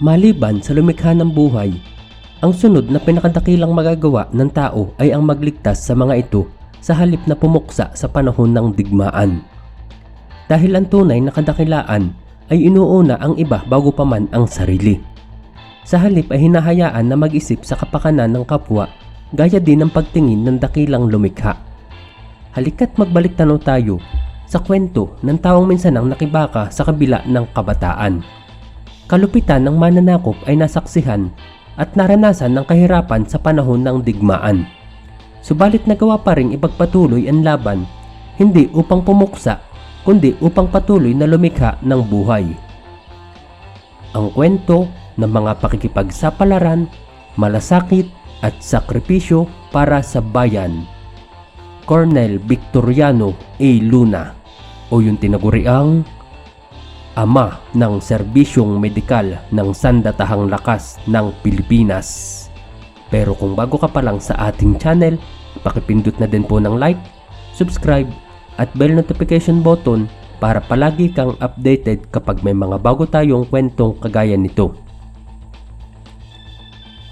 Maliban sa lumikha ng buhay, ang sunod na pinakadakilang magagawa ng tao ay ang magligtas sa mga ito sa halip na pumuksa sa panahon ng digmaan. Dahil ang tunay na kadakilaan ay inuuna ang iba bago pa man ang sarili. Sa halip ay hinahayaan na mag-isip sa kapakanan ng kapwa gaya din ng pagtingin ng dakilang lumikha. Halika't magbalik tanaw tayo sa kwento ng taong minsan ang nakibaka sa kabila ng kabataan. Kalupitan ng mananakop ay nasaksihan at naranasan ng kahirapan sa panahon ng digmaan. Subalit nagawa pa rin ipagpatuloy ang laban, hindi upang pumuksa, kundi upang patuloy na lumikha ng buhay. Ang kwento ng mga pakikipagsapalaran, malasakit at sakripisyo para sa bayan. Colonel Victoriano A. Luna o yung tinaguriang ama ng serbisyong medikal ng Sandatahang Lakas ng Pilipinas. Pero kung bago ka pa lang sa ating channel, pakipindot na din po ng like, subscribe at bell notification button para palagi kang updated kapag may mga bago tayong kwentong kagaya nito.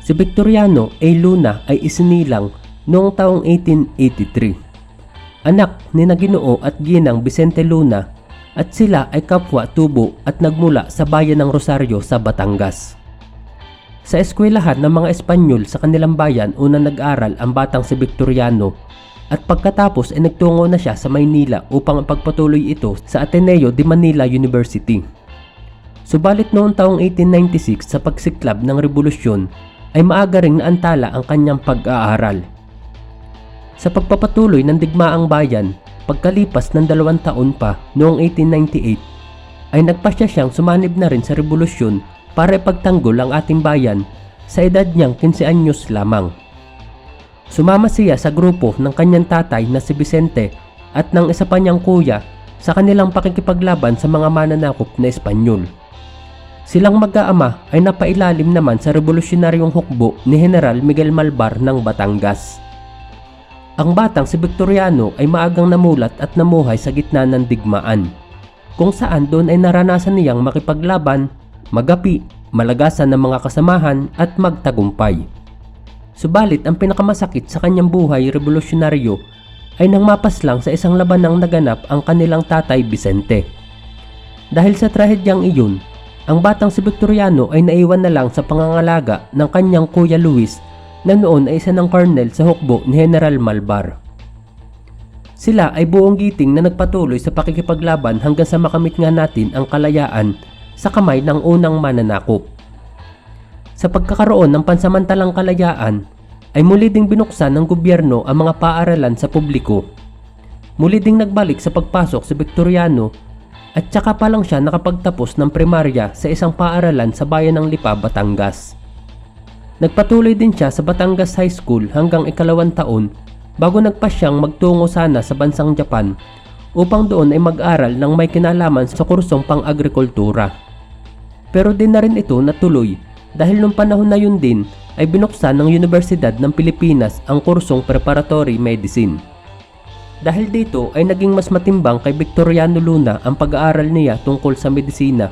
Si Victoriano A. Luna ay isinilang noong taong 1883. Anak ni Naginoo at Ginang Vicente Luna at sila ay kapwa tubo at nagmula sa bayan ng Rosario sa Batangas. Sa eskwelahan ng mga Espanyol sa kanilang bayan unang nag-aral ang batang si Victoriano at pagkatapos ay nagtungo na siya sa Maynila upang pagpatuloy ito sa Ateneo de Manila University. Subalit noong taong 1896 sa pagsiklab ng revolusyon ay maaga ring naantala ang kanyang pag-aaral. Sa pagpapatuloy ng digmaang bayan, pagkalipas ng dalawang taon pa noong 1898, ay nagpasya siyang sumanib na rin sa revolusyon para ipagtanggol ang ating bayan sa edad niyang 15 anyos lamang. Sumama siya sa grupo ng kanyang tatay na si Vicente at ng isa pa niyang kuya sa kanilang pakikipaglaban sa mga mananakop na Espanyol. Silang mag-aama ay napailalim naman sa revolusyonaryong hukbo ni General Miguel Malbar ng Batangas. Ang batang si Victoriano ay maagang namulat at namuhay sa gitna ng digmaan, kung saan doon ay naranasan niyang makipaglaban, magapi, malagasan ng mga kasamahan at magtagumpay. Subalit ang pinakamasakit sa kanyang buhay revolusyonaryo ay nang mapas lang sa isang labanang naganap ang kanilang tatay Vicente. Dahil sa trahedyang iyon, ang batang si Victoriano ay naiwan na lang sa pangangalaga ng kanyang kuya Luis na noon ay isa ng colonel sa hukbo ni General Malbar. Sila ay buong giting na nagpatuloy sa pakikipaglaban hanggang sa makamit nga natin ang kalayaan sa kamay ng unang mananakop. Sa pagkakaroon ng pansamantalang kalayaan, ay muli ding binuksan ng gobyerno ang mga paaralan sa publiko. Muli ding nagbalik sa pagpasok si Victoriano at saka pa lang siya nakapagtapos ng primarya sa isang paaralan sa bayan ng Lipa, Batangas. Nagpatuloy din siya sa Batangas High School hanggang ikalawang taon bago nagpasyang magtungo sana sa bansang Japan upang doon ay mag-aral ng may kinalaman sa kursong pang-agrikultura. Pero din na rin ito natuloy dahil nung panahon na yun din ay binuksan ng Universidad ng Pilipinas ang kursong Preparatory Medicine. Dahil dito ay naging mas matimbang kay Victoriano Luna ang pag-aaral niya tungkol sa medisina,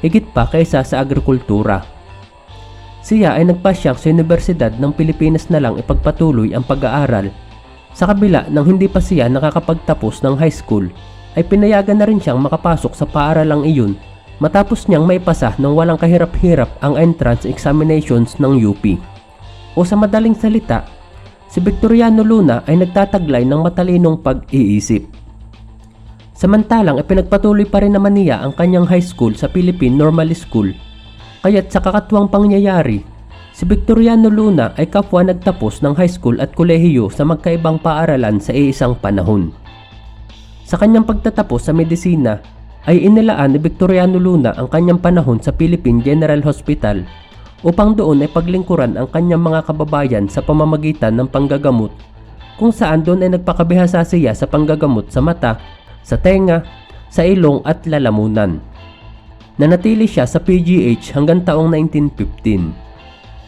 higit pa kaysa sa agrikultura. Siya ay nagpasyang sa Universidad ng Pilipinas na lang ipagpatuloy ang pag-aaral. Sa kabila ng hindi pa siya nakakapagtapos ng high school, ay pinayagan na rin siyang makapasok sa paaralang iyon matapos niyang maipasa ng walang kahirap-hirap ang entrance examinations ng UP. O sa madaling salita, si Victoriano Luna ay nagtataglay ng matalinong pag-iisip. Samantalang ipinagpatuloy pa rin naman niya ang kanyang high school sa Philippine Normal School. Kaya't sa kakatuwang pangyayari, si Victoriano Luna ay kapwa nagtapos ng high school at kolehiyo sa magkaibang paaralan sa iisang panahon. Sa kanyang pagtatapos sa medisina, ay inilaan ni Victoriano Luna ang kanyang panahon sa Philippine General Hospital upang doon ay paglingkuran ang kanyang mga kababayan sa pamamagitan ng panggagamot kung saan doon ay nagpakabihasa siya sa panggagamot sa mata, sa tenga, sa ilong at lalamunan. Nanatili siya sa PGH hanggang taong 1915.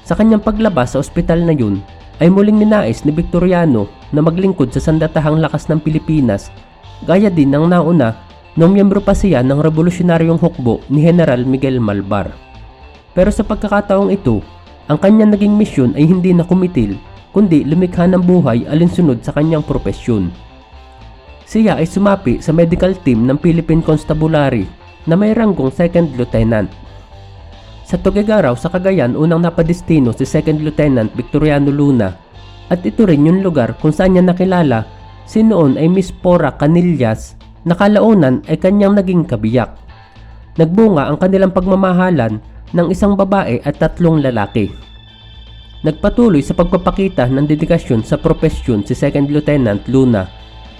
Sa kanyang paglabas sa ospital na yun, ay muling ninais ni Victoriano na maglingkod sa sandatahang lakas ng Pilipinas gaya din ng nauna nung miyembro pa siya ng revolusyonaryong hukbo ni General Miguel Malbar. Pero sa pagkakataong ito, ang kanyang naging misyon ay hindi na kumitil kundi lumikha ng buhay alinsunod sa kanyang propesyon. Siya ay sumapi sa medical team ng Philippine Constabulary na may ranggong second lieutenant. Sa Tugigaraw sa Cagayan unang napadestino si Second Lieutenant Victoriano Luna at ito rin yung lugar kung saan niya nakilala si noon ay Miss Pora Canillas na kalaunan ay kanyang naging kabiyak. Nagbunga ang kanilang pagmamahalan ng isang babae at tatlong lalaki. Nagpatuloy sa pagpapakita ng dedikasyon sa propesyon si Second Lieutenant Luna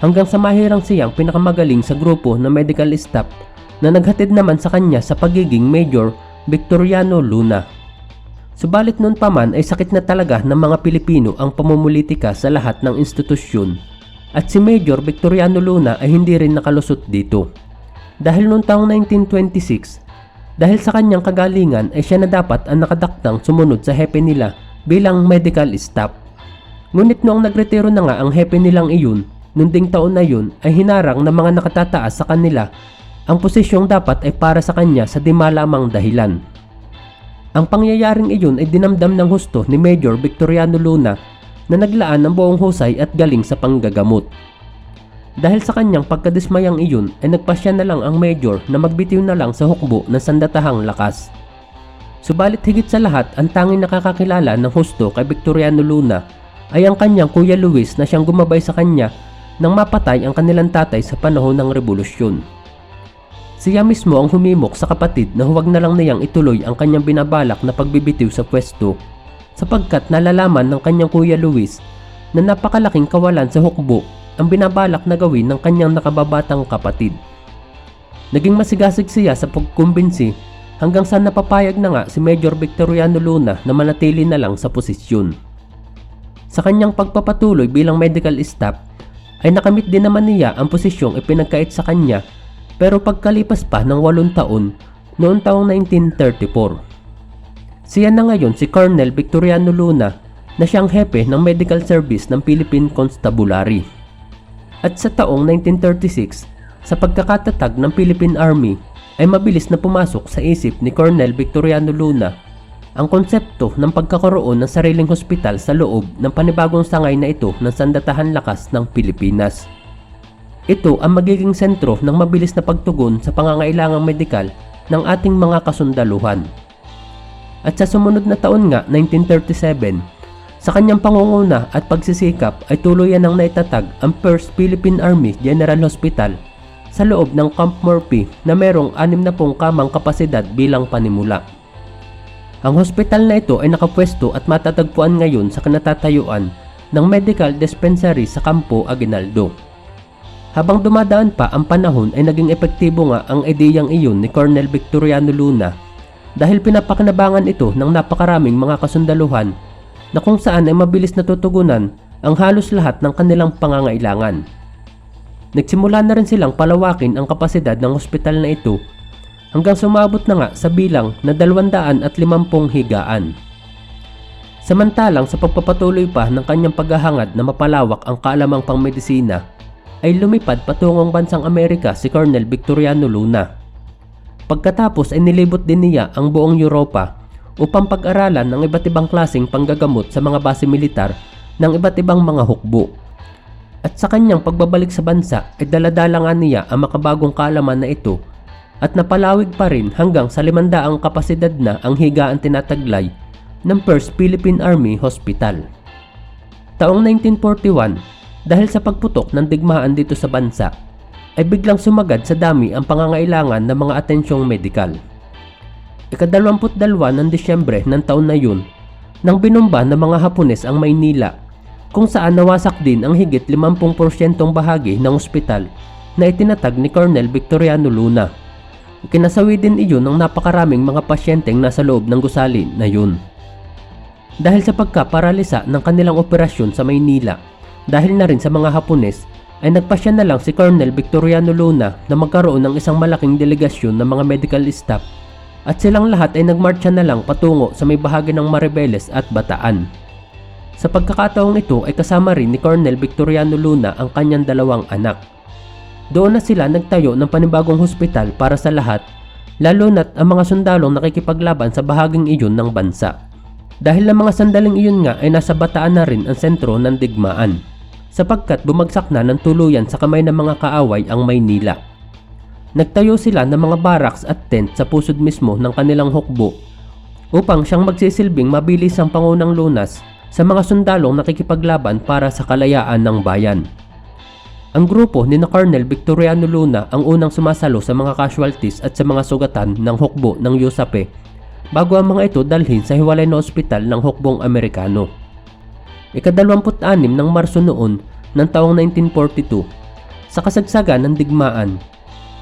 hanggang sa mahirang siyang pinakamagaling sa grupo ng medical staff na naghatid naman sa kanya sa pagiging Major Victoriano Luna. Subalit noon pa man ay sakit na talaga ng mga Pilipino ang pamumulitika sa lahat ng institusyon at si Major Victoriano Luna ay hindi rin nakalusot dito. Dahil noong taong 1926, dahil sa kanyang kagalingan ay siya na dapat ang nakadaktang sumunod sa hepe nila bilang medical staff. Ngunit noong nagretiro na nga ang hepe nilang iyon, nung ding taon na yun ay hinarang ng mga nakatataas sa kanila ang posisyong dapat ay para sa kanya sa di malamang dahilan. Ang pangyayaring iyon ay dinamdam ng husto ni Major Victoriano Luna na naglaan ng buong husay at galing sa panggagamot. Dahil sa kanyang pagkadismayang iyon ay nagpasya na lang ang Major na magbitiw na lang sa hukbo ng sandatahang lakas. Subalit higit sa lahat, ang tanging nakakakilala ng husto kay Victoriano Luna ay ang kanyang Kuya Luis na siyang gumabay sa kanya nang mapatay ang kanilang tatay sa panahon ng revolusyon. Siya mismo ang humimok sa kapatid na huwag na lang niyang ituloy ang kanyang binabalak na pagbibitiw sa pwesto sapagkat nalalaman ng kanyang Kuya Luis na napakalaking kawalan sa hukbo ang binabalak na gawin ng kanyang nakababatang kapatid. Naging masigasig siya sa pagkumbinsi hanggang sa napapayag na nga si Major Victoriano Luna na manatili na lang sa posisyon. Sa kanyang pagpapatuloy bilang medical staff ay nakamit din naman niya ang posisyong ipinagkait sa kanya pero pagkalipas pa ng walong taon noong taong 1934. Siya na ngayon si Colonel Victoriano Luna na siyang hepe ng medical service ng Philippine Constabulary. At sa taong 1936, sa pagkakatatag ng Philippine Army ay mabilis na pumasok sa isip ni Colonel Victoriano Luna ang konsepto ng pagkakaroon ng sariling hospital sa loob ng panibagong sangay na ito ng sandatahan lakas ng Pilipinas. Ito ang magiging sentro ng mabilis na pagtugon sa pangangailangang medikal ng ating mga kasundaluhan. At sa sumunod na taon nga, 1937, sa kanyang pangunguna at pagsisikap ay tuluyan ng naitatag ang 1st Philippine Army General Hospital sa loob ng Camp Murphy na merong 60 kamang kapasidad bilang panimula. Ang hospital na ito ay nakapwesto at matatagpuan ngayon sa kanatatayuan ng Medical Dispensary sa Campo Aguinaldo. Habang dumadaan pa ang panahon ay naging epektibo nga ang ideyang iyon ni Colonel Victoriano Luna dahil pinapakinabangan ito ng napakaraming mga kasundaluhan na kung saan ay mabilis natutugunan ang halos lahat ng kanilang pangangailangan. Nagsimula na rin silang palawakin ang kapasidad ng ospital na ito hanggang sumabot na nga sa bilang na 250 higaan. Samantalang sa pagpapatuloy pa ng kanyang paghahangad na mapalawak ang kaalamang pangmedisina ay lumipad patungong bansang Amerika si Colonel Victoriano Luna. Pagkatapos ay nilibot din niya ang buong Europa upang pag-aralan ng iba't ibang klaseng panggagamot sa mga base militar ng iba't ibang mga hukbo. At sa kanyang pagbabalik sa bansa ay daladala nga niya ang makabagong kaalaman na ito at napalawig pa rin hanggang sa limandaang kapasidad na ang higaan tinataglay ng 1st Philippine Army Hospital. Taong 1941 dahil sa pagputok ng digmaan dito sa bansa, ay biglang sumagad sa dami ang pangangailangan ng mga atensyong medikal. Ikadalawamput dalwa ng Disyembre ng taon na yun, nang binomba ng mga Hapones ang Maynila, kung saan nawasak din ang higit 50% bahagi ng ospital na itinatag ni Colonel Victoriano Luna. Kinasawi din iyon ng napakaraming mga pasyenteng nasa loob ng gusali na yun. Dahil sa pagkaparalisa ng kanilang operasyon sa Maynila, dahil na rin sa mga Hapones, ay nagpasya na lang si Colonel Victoriano Luna na magkaroon ng isang malaking delegasyon ng mga medical staff at silang lahat ay nagmarcha na lang patungo sa may bahagi ng Maribeles at Bataan. Sa pagkakataong ito ay kasama rin ni Colonel Victoriano Luna ang kanyang dalawang anak. Doon na sila nagtayo ng panibagong hospital para sa lahat lalo na't ang mga sundalong nakikipaglaban sa bahaging iyon ng bansa. Dahil ang mga sandaling iyon nga ay nasa bataan na rin ang sentro ng digmaan, sapagkat bumagsak na ng tuluyan sa kamay ng mga kaaway ang Maynila. Nagtayo sila ng mga barracks at tent sa pusod mismo ng kanilang hukbo upang siyang magsisilbing mabilis ang pangunang lunas sa mga sundalong nakikipaglaban para sa kalayaan ng bayan. Ang grupo ni na Colonel Victoriano Luna ang unang sumasalo sa mga casualties at sa mga sugatan ng hukbo ng USAPE bago ang mga ito dalhin sa hiwalay na ospital ng hukbong Amerikano. Ikadalawamput-anim ng Marso noon ng taong 1942, sa kasagsagan ng digmaan,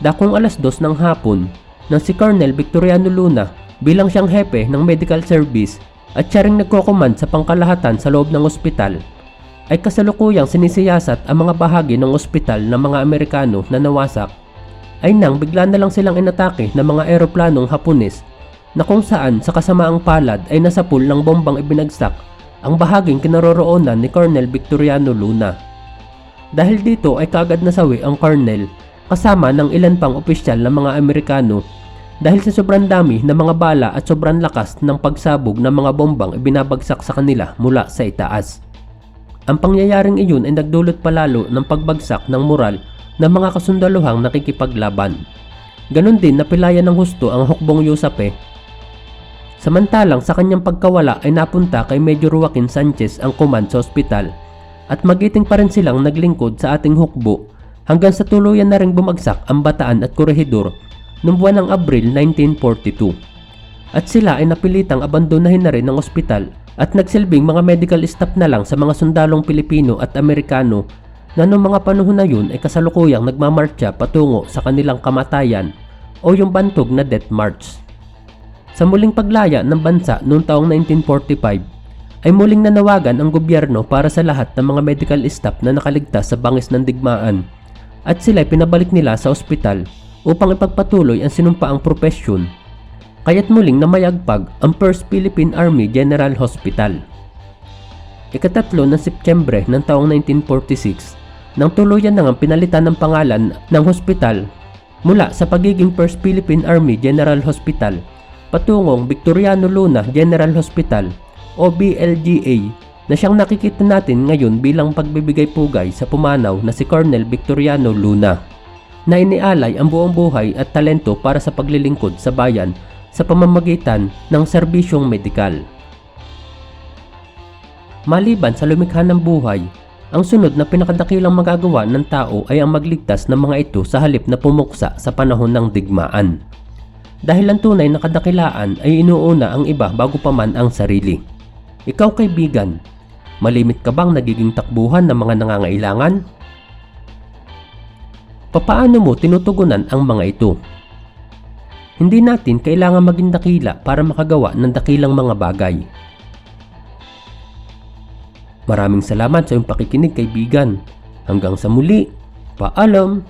dakong alas dos ng hapon nang si Colonel Victoriano Luna bilang siyang hepe ng medical service at siya ring nagkocommand sa pangkalahatan sa loob ng ospital ay kasalukuyang sinisiyasat ang mga bahagi ng ospital ng mga Amerikano na nawasak ay nang bigla na lang silang inatake ng mga eroplanong Hapones na kung saan sa kasamaang palad ay nasapul ng bombang ibinagsak ang bahaging kinaroroonan ni Colonel Victoriano Luna. Dahil dito ay kagad nasawi ang Colonel kasama ng ilan pang opisyal ng mga Amerikano dahil sa sobrang dami ng mga bala at sobrang lakas ng pagsabog ng mga bombang ibinabagsak sa kanila mula sa itaas. Ang pangyayaring iyon ay nagdulot palalo ng pagbagsak ng moral ng mga kasundaluhang nakikipaglaban. Ganon din napilayan ng husto ang hukbong Yusape. Samantalang sa kanyang pagkawala ay napunta kay Major Joaquin Sanchez ang command sa ospital at magiting pa rin silang naglingkod sa ating hukbo hanggang sa tuluyan na ring bumagsak ang bataan at korehidor noong buwan ng Abril 1942. At sila ay napilitang abandonahin na rin ang ospital at nagsilbing mga medical staff na lang sa mga sundalong Pilipino at Amerikano na noong mga panahon na yun ay kasalukuyang nagmamarcha patungo sa kanilang kamatayan o yung bantog na Death March. Sa muling paglaya ng bansa noong taong 1945 ay muling nanawagan ang gobyerno para sa lahat ng mga medical staff na nakaligtas sa bangis ng digmaan at sila pinabalik nila sa ospital upang ipagpatuloy ang sinumpaang propesyon kaya't muling namayagpag ang 1st Philippine Army General Hospital. Ikatatlo ng Setyembre ng taong 1946 nang tuluyan nang pinalitan ng pangalan ng hospital mula sa pagiging 1st Philippine Army General Hospital patungong Victoriano Luna General Hospital o BLGA na siyang nakikita natin ngayon bilang pagbibigay pugay sa pumanaw na si Colonel Victoriano Luna na inialay ang buong buhay at talento para sa paglilingkod sa bayan sa pamamagitan ng serbisyong medikal. Maliban sa lumikha ng buhay, ang sunod na pinakadakilang magagawa ng tao ay ang magligtas ng mga ito sa halip na pumuksa sa panahon ng digmaan. Dahil ang tunay na kadakilaan ay inuuna ang iba bago pa man ang sarili. Ikaw kaibigan, malimit ka bang nagiging takbuhan ng mga nangangailangan? Papaano mo tinutugunan ang mga ito? Hindi natin kailangan maging dakila para makagawa ng dakilang mga bagay. Maraming salamat sa iyong pakikinig kaibigan. Hanggang sa muli, paalam!